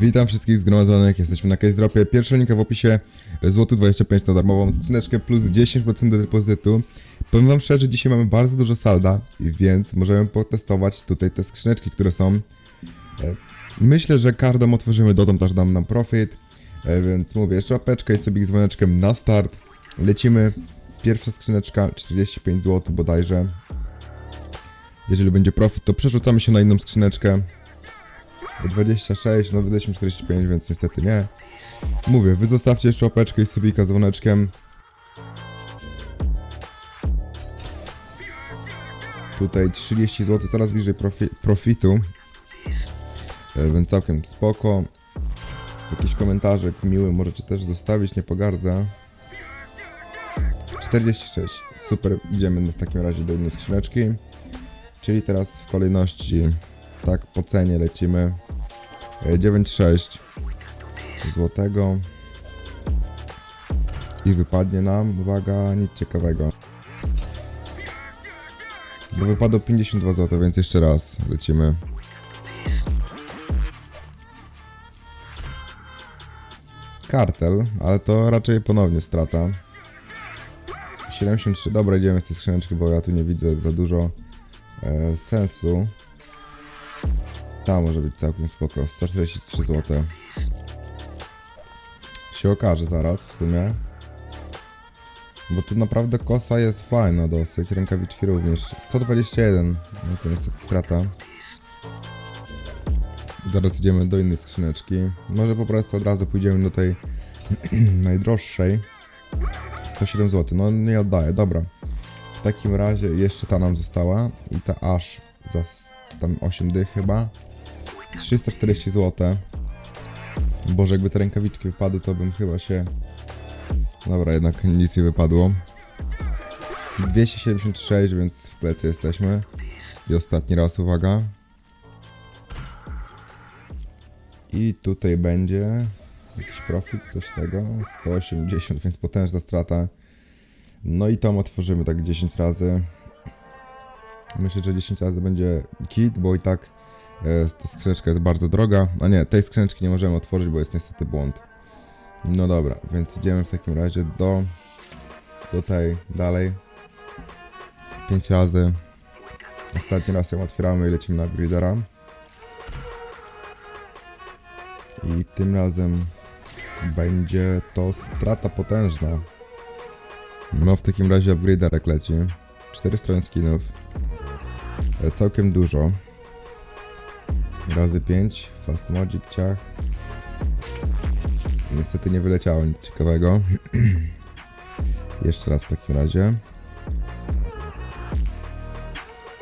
Witam wszystkich zgromadzonych, jesteśmy na Case Dropie. Pierwsza linka w opisie, złoty 25 na darmową skrzyneczkę plus 10% do depozytu. Powiem wam szczerze, dzisiaj mamy bardzo dużo salda, więc możemy potestować tutaj te skrzyneczki, które są. E, Myślę, że każdą otworzymy, dotąd aż dam nam profit, E, więc mówię, jeszcze łapeczkę i sobie z dzwoneczkiem na start. Lecimy. Pierwsza skrzyneczka, 45 zł bodajże. Jeżeli będzie profit, to przerzucamy się na inną skrzyneczkę. 26, no wydaliśmy 45, więc niestety nie. Mówię, wy zostawcie jeszcze łapeczkę i subika z dzwoneczkiem. Tutaj 30 zł, coraz bliżej profi profitu. E, Więc całkiem spoko. Jakiś komentarze miły możecie też zostawić, nie pogardza. 46, super, idziemy w takim razie do innej skrzyneczki. Czyli teraz w kolejności, tak po cenie lecimy. E, 9,6 złotego. I wypadnie nam, uwaga, nic ciekawego. Bo wypadło 52 zł, więc jeszcze raz lecimy. Kartel, ale to raczej ponownie strata. 73, dobra, idziemy z tej skrzyneczki, bo ja tu nie widzę za dużo e, sensu. Ta może być całkiem spoko, 143 zł. Się okaże zaraz w sumie. Bo tu naprawdę kosa jest fajna dosyć, rękawiczki również. 121, no to niestety strata. Zaraz idziemy do innej skrzyneczki. Może po prostu od razu pójdziemy do tej najdroższej. 107 zł, no nie oddaję, dobra. W takim razie jeszcze ta nam została i ta aż za tam 8 dych chyba. 340 zł. Boże, jakby te rękawiczki wypadły, to bym chyba się... Dobra, jednak nic nie wypadło. 276, więc w plecy jesteśmy. I ostatni raz, uwaga. I tutaj będzie jakiś profit, coś tego. 180, więc potężna strata. No i tam otworzymy tak 10 razy. Myślę, że 10 razy będzie kit, bo i tak ta skrzyneczka jest bardzo droga. A nie, tej skrzyneczki nie możemy otworzyć, bo jest niestety błąd. No dobra, więc idziemy w takim razie do tutaj dalej. 5 razy. Ostatni raz ją otwieramy i lecimy na gridera. I tym razem będzie to strata potężna. No w takim razie upgraderek leci. 4 strony skinów. E, Całkiem dużo. Razy 5. Fast Magic ciach. Niestety nie wyleciało nic ciekawego. Jeszcze raz w takim razie.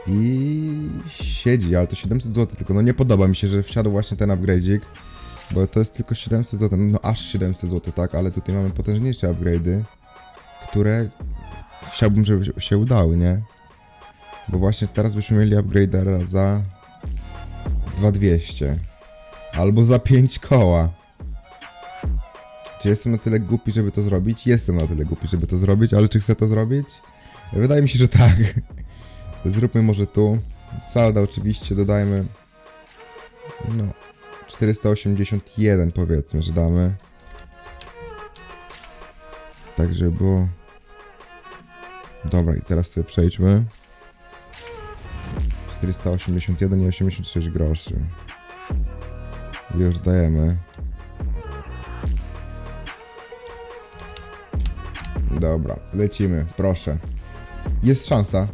I siedzi, ale to 700 zł, tylko no nie podoba mi się, że wsiadł właśnie ten upgrade'ik. Bo to jest tylko 700 zł, no aż 700 zł, tak, ale tutaj mamy potężniejsze upgrade'y, które chciałbym, żeby się udały, nie? Bo właśnie teraz byśmy mieli upgrade'a za 2200 albo za 5 koła. Czy jestem na tyle głupi, żeby to zrobić? Jestem na tyle głupi, żeby to zrobić, ale czy chcę to zrobić? Wydaje mi się, że tak. Zróbmy może tu. Salda oczywiście dodajmy. No, 481 powiedzmy, że damy. Tak, żeby było... Dobra, i teraz sobie przejdźmy. 481 i 86 groszy. Już dajemy. Dobra, lecimy, proszę. Jest szansa.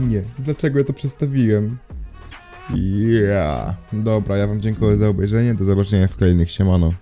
Nie, dlaczego ja to przestawiłem? Ja. Dobra, ja wam dziękuję za obejrzenie. Do zobaczenia w kolejnych siemano.